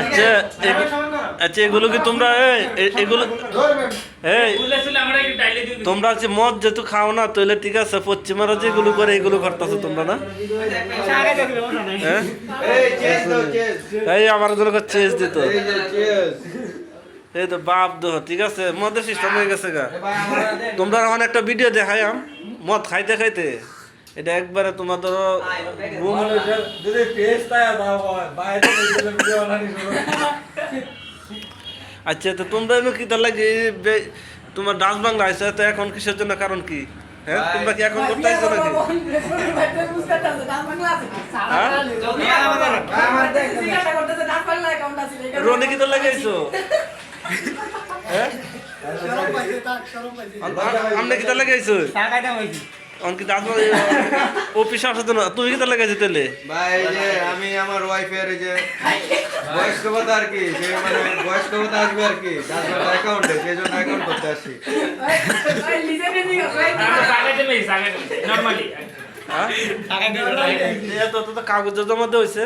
আচ্ছা আচ্ছা এগুলো কি তোমরা এগুলো তোমরা মদ খাও না ঠিক আছে করে, এগুলো তোমরা না? হ্যাঁ? এই আমার চেস এই তো বাপ দোহ, ঠিক আছে? মদের সিস্টেম হয়ে গেছে গা। তোমরা এখন একটা ভিডিও দেখাই আম। মদ খাইতে খাইতে। এটা একবারে তোমার ধরো আচ্ছা তো তোমরা এমন কি তার লাগে বে- তোমার ডান্স বাংলা আছে তো এখন কিসের জন্য কারণ কি? হ্যাঁ তোমরা কি এখন করতে আইছো নাকি? রনি কি তোর লাগে আইছো হ্যাঁ? আমরা কি তার লাগে আইছো অন কি ডান্স অফিস আসার জন্য তুমি কি তার লাগে আইছো তাহলে ভাই যে আমি আমার ওয়াইফের এই যে বয়স্ক ভাতা আর কি যে মানে বয়স্ক ভাতা আসবে আর কি তারপর অ্যাকাউন্টে সেই জন্য অ্যাকাউন্ট করতে আসি। নর্মালি হ্যাঁ? তো কাগজ জমা দেওয়া হয়েছে